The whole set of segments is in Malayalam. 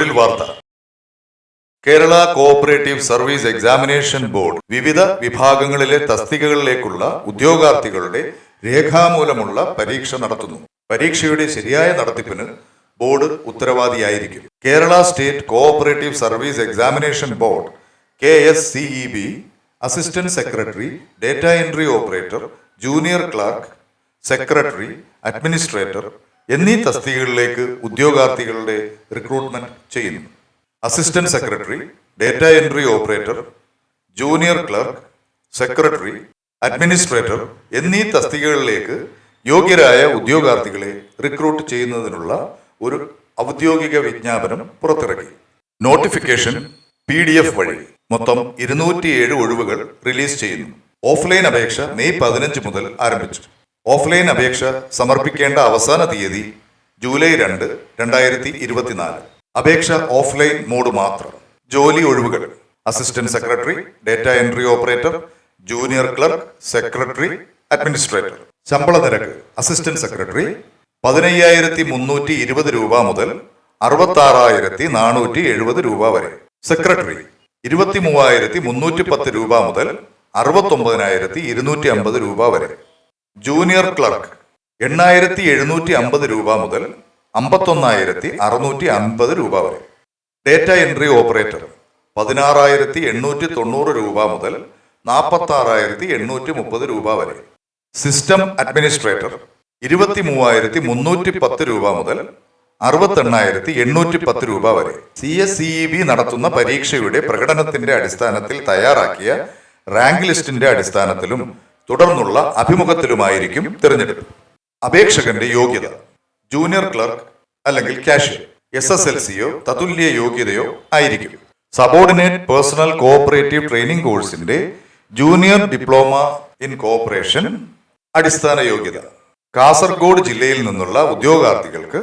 തൊഴിൽ വാർത്ത. Kerala cooperative service examination board വിവിധ വിഭാഗങ്ങളിലെ തസ്തികകളിലേക്കുള്ള ഉദ്യോഗാർത്ഥികളുടെ രേഖാമൂലമുള്ള പരീക്ഷ നടത്തുന്നു. പരീക്ഷയുടെ ശരിയായ നടത്തിപ്പിന് board ഉത്തരവാദിയായിരിക്കും. Kerala state cooperative service examination board K S C E B assistant secretary data entry operator junior clerk secretary administrator എന്നീ തസ്തികകളിലേക്ക് ഉദ്യോഗാർത്ഥികളുടെ റിക്രൂട്ട്മെന്റ് ചെയ്യുന്നു. Assistant secretary data entry operator junior clerk secretary administrator എന്നീ തസ്തികകളിലേക്ക് യോഗ്യരായ ഉദ്യോഗാർത്ഥികളെ റിക്രൂട്ട് ചെയ്യുന്നതിനുള്ള ഒരു ഔദ്യോഗിക വിജ്ഞാപനം പുറത്തിറക്കി. നോട്ടിഫിക്കേഷൻ പി ഡി എഫ് വഴി മൊത്തം ഇരുന്നൂറ്റിയേഴ് ഒഴിവുകൾ റിലീസ് ചെയ്യുന്നു. ഓഫ്ലൈൻ അപേക്ഷ മെയ് പതിനഞ്ച് മുതൽ ആരംഭിച്ചു ഓഫ്ലൈൻ അപേക്ഷ സമർപ്പിക്കേണ്ട അവസാന തീയതി ജൂലൈ രണ്ട് രണ്ടായിരത്തി ഇരുപത്തിനാല്. അപേക്ഷ ഓഫ്ലൈൻ മോഡ് മാത്രം. ജോലി ഒഴിവുകൾ. Assistant secretary data entry operator junior clerk secretary administrator. ശമ്പള നിരക്ക് അസിസ്റ്റന്റ് സെക്രട്ടറി പതിനയ്യായിരത്തി മുന്നൂറ്റി ഇരുപത് രൂപ മുതൽ അറുപത്തി ആറായിരത്തി നാനൂറ്റി എഴുപത് രൂപ വരെ. സെക്രട്ടറി ഇരുപത്തി മൂവായിരത്തി മുന്നൂറ്റി പത്ത് രൂപ മുതൽ അറുപത്തി ഒമ്പതിനായിരത്തി ഇരുന്നൂറ്റി അമ്പത് രൂപ വരെ. ജൂനിയർ ക്ലർക്ക് എണ്ണായിരത്തി എഴുന്നൂറ്റി അമ്പത് രൂപ മുതൽ അമ്പത്തൊന്നായിരത്തി അറുന്നൂറ്റി അൻപത് രൂപ വരെ. ഡേറ്റ എൻട്രി ഓപ്പറേറ്റർ പതിനാറായിരത്തി എണ്ണൂറ്റി തൊണ്ണൂറ് രൂപ മുതൽ നാൽപ്പത്തി ആറായിരത്തി എണ്ണൂറ്റി മുപ്പത് രൂപ വരെ. സിസ്റ്റം അഡ്മിനിസ്ട്രേറ്റർ ഇരുപത്തി മൂവായിരത്തി മുന്നൂറ്റി പത്ത് രൂപ മുതൽ അറുപത്തെണ്ണായിരത്തി എണ്ണൂറ്റി പത്ത് രൂപ വരെ. സി എസ് സിഇ ബി നടത്തുന്ന പരീക്ഷയുടെ പ്രകടനത്തിന്റെ അടിസ്ഥാനത്തിൽ തയ്യാറാക്കിയ റാങ്ക് ലിസ്റ്റിന്റെ അടിസ്ഥാനത്തിലും തുടർന്നുള്ള അഭിമുഖത്തിലുമായിരിക്കും തിരഞ്ഞെടുപ്പ്. അപേക്ഷകന്റെ യോഗ്യത. ജൂനിയർ ക്ലർക്ക് അല്ലെങ്കിൽ കാഷ്യർ എസ് എസ് എൽ സിയോ തതുല്യ യോഗ്യതയോ ആയിരിക്കും. സബോർഡിനേറ്റ് പേഴ്സണൽ കോഓപ്പറേറ്റീവ് ട്രെയിനിംഗ് കോഴ്സിന്റെ ജൂനിയർ ഡിപ്ലോമ ഇൻ കോഓപ്പറേഷൻ അടിസ്ഥാന യോഗ്യത. കാസർഗോഡ് ജില്ലയിൽ നിന്നുള്ള ഉദ്യോഗാർത്ഥികൾക്ക്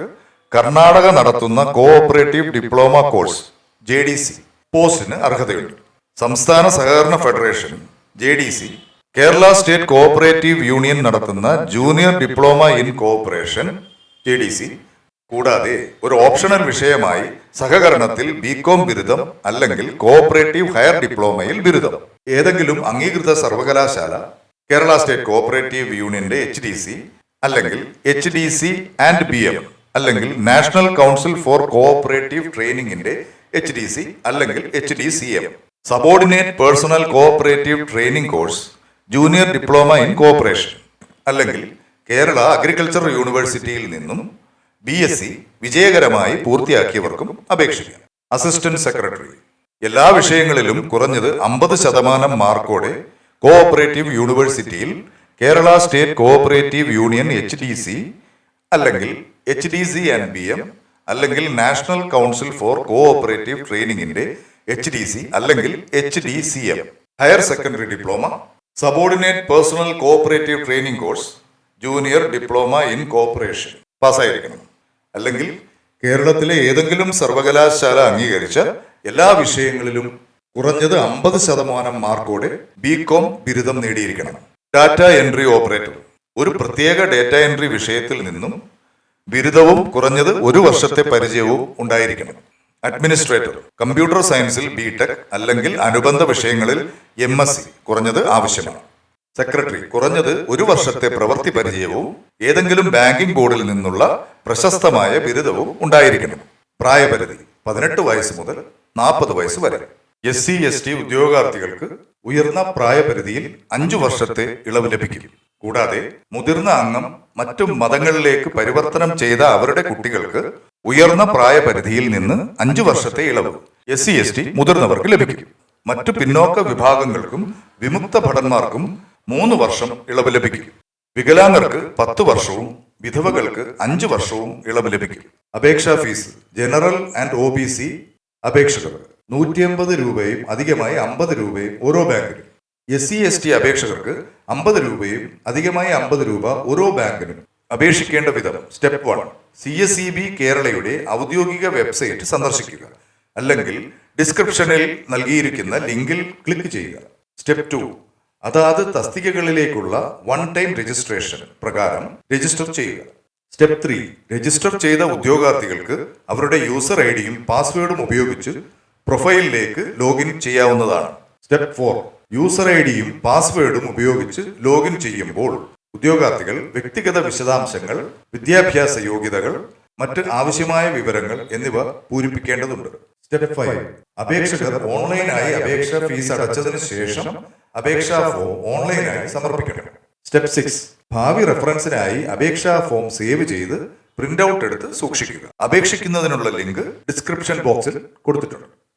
കർണാടക നടത്തുന്ന cooperative diploma course J D C പോസ്റ്റിന് അർഹതയുണ്ട്. സംസ്ഥാന സഹകരണ federation J D C Kerala state cooperative union നടത്തുന്ന junior diploma in cooperation J D C കൂടാതെ ഒരു ഓപ്ഷണൽ വിഷയമായി സഹകരണത്തിൽ ബികോം ബിരുദം അല്ലെങ്കിൽ കോഓപ്പറേറ്റീവ് ഹയർ ഡിപ്ലോമയിൽ ബിരുദം. ഏതെങ്കിലും അംഗീകൃത സർവകലാശാല കേരള സ്റ്റേറ്റ് കോഓപ്പറേറ്റീവ് യൂണിയന്റെ എച്ച് ഡി സി അല്ലെങ്കിൽ H D C and B M അല്ലെങ്കിൽ നാഷണൽ കൗൺസിൽ ഫോർ കോഓപ്പറേറ്റീവ് ട്രെയിനിങ്ങിന്റെ എച്ച് ഡി സി അല്ലെങ്കിൽ H D C M. Subordinate personnel cooperative training course junior diploma in cooperation അല്ലെങ്കിൽ കേരള അഗ്രികൾച്ചർ യൂണിവേഴ്സിറ്റിയിൽ നിന്നും ബി എസ് സി വിജയകരമായി പൂർത്തിയാക്കിയവർക്കും അപേക്ഷിക്കാം. അസിസ്റ്റന്റ് സെക്രട്ടറി എല്ലാ വിഷയങ്ങളിലും കുറഞ്ഞത് അമ്പത് ശതമാനം മാർക്കോടെ കോഓപ്പറേറ്റീവ് യൂണിവേഴ്സിറ്റിയിൽ Kerala state cooperative union H D C അല്ലെങ്കിൽ H D C and B M അല്ലെങ്കിൽ നാഷണൽ കൗൺസിൽ ഫോർ കോഓപ്പറേറ്റീവ് ട്രെയിനിങ്ങിന്റെ എച്ച് ഡി സി അല്ലെങ്കിൽ H D C M higher secondary diploma subordinate personnel cooperative training course junior diploma in cooperation പാസ്സായിരിക്കണം അല്ലെങ്കിൽ കേരളത്തിലെ ഏതെങ്കിലും സർവകലാശാല അംഗീകരിച്ച എല്ലാ വിഷയങ്ങളിലും കുറഞ്ഞത് അമ്പത് ശതമാനം മാർക്കോടെ ബി കോം ബിരുദം നേടിയിരിക്കണം. ഡാറ്റ എൻട്രി ഓപ്പറേറ്റർ ഒരു പ്രത്യേക ഡാറ്റ എൻട്രി വിഷയത്തിൽ നിന്നും ബിരുദവും കുറഞ്ഞത് ഒരു വർഷത്തെ പരിചയവും ഉണ്ടായിരിക്കണം. അഡ്മിനിസ്ട്രേറ്റർ കമ്പ്യൂട്ടർ സയൻസിൽ ബി ടെക് അല്ലെങ്കിൽ അനുബന്ധ വിഷയങ്ങളിൽ എം എസ് സി കുറഞ്ഞത് ആവശ്യമാണ്. സെക്രട്ടറി കുറഞ്ഞത് ഒരു വർഷത്തെ പ്രവൃത്തി പരിചയവും ഏതെങ്കിലും ബാങ്കിംഗ് ബോർഡിൽ നിന്നുള്ള പ്രശസ്തമായ ബിരുദവും ഉണ്ടായിരിക്കണം. പ്രായപരിധി പതിനെട്ട് വയസ്സ് മുതൽ നാൽപ്പത് വയസ്സ് വരെ. എസ് സി എസ് ടി ഉദ്യോഗാർത്ഥികൾക്ക് ഉയർന്ന പ്രായപരിധിയിൽ അഞ്ചു വർഷത്തെ ഇളവ് ലഭിക്കും. കൂടാതെ മുതിർന്ന അംഗം മറ്റു മതങ്ങളിലേക്ക് പരിവർത്തനം ചെയ്ത അവരുടെ കുട്ടികൾക്ക് ഉയർന്ന പ്രായപരിധിയിൽ നിന്ന് അഞ്ചു വർഷത്തെ ഇളവ് എസ് സി എസ് ടി മുതിർന്നവർക്ക് ലഭിക്കും. മറ്റു പിന്നോക്ക വിഭാഗങ്ങൾക്കും വിമുക്ത ഭടന്മാർക്കും മൂന്ന് വർഷം ഇളവ് ലഭിക്കും. വികലാംഗർക്ക് പത്ത് വർഷവും വിധവകൾക്ക് അഞ്ച് വർഷവും ഇളവ് ലഭിക്കും. അപേക്ഷാ fees general and O B C അപേക്ഷകർ നൂറ്റി അമ്പത് രൂപയും അധികമായി അമ്പത് രൂപയും ഓരോ ബാങ്കിനും. എസ് സി എസ് ടി അപേക്ഷകർക്ക് അമ്പത് രൂപയും അധികമായി അമ്പത് രൂപ ഓരോ ബാങ്കിനും. അപേക്ഷിക്കേണ്ട വിധം step one. C S E B കേരളയുടെ ഔദ്യോഗിക വെബ്സൈറ്റ് സന്ദർശിക്കുക. അല്ലെങ്കിൽ ഡിസ്ക്രിപ്ഷനിൽ നൽകിയിരിക്കുന്ന ലിങ്കിൽ ക്ലിക്ക് ചെയ്യുക. Step two. അതാത് തസ്തികകളിലേക്കുള്ള വൺ ടൈം രജിസ്ട്രേഷൻ പ്രകാരം രജിസ്റ്റർ ചെയ്യുക. Step three. രജിസ്റ്റർ ചെയ്ത ഉദ്യോഗാർത്ഥികൾക്ക് അവരുടെ യൂസർ ഐ ഡിയും പാസ്വേഡും ഉപയോഗിച്ച് പ്രൊഫൈലിലേക്ക് ലോഗിൻ ചെയ്യാവുന്നതാണ്. Step four. യൂസർ ഐ ഡിയും പാസ്വേഡും ഉപയോഗിച്ച് ലോഗിൻ ചെയ്യുമ്പോൾ ഉദ്യോഗാർത്ഥികൾ വ്യക്തിഗത വിശദാംശങ്ങൾ വിദ്യാഭ്യാസ യോഗ്യതകൾ മറ്റ് ആവശ്യമായ വിവരങ്ങൾ എന്നിവ പൂരിപ്പിക്കേണ്ടതുണ്ട്. സ്റ്റെപ്പ് ഫൈവ് അപേക്ഷകർ ഓൺലൈനായി അപേക്ഷ ഫീസ് അടച്ചതിന് ശേഷം അപേക്ഷാ ഫോം ഓൺലൈനായി സമർപ്പിക്കണം. സ്റ്റെപ്പ് സിക്സ് ഭാവി റെഫറൻസിനായി അപേക്ഷാ ഫോം സേവ് ചെയ്ത് പ്രിന്റ് ഔട്ട് എടുത്ത് സൂക്ഷിക്കുക. അപേക്ഷിക്കുന്നതിനുള്ള ലിങ്ക് ഡിസ്ക്രിപ്ഷൻ ബോക്സിൽ കൊടുത്തിട്ടുണ്ട്.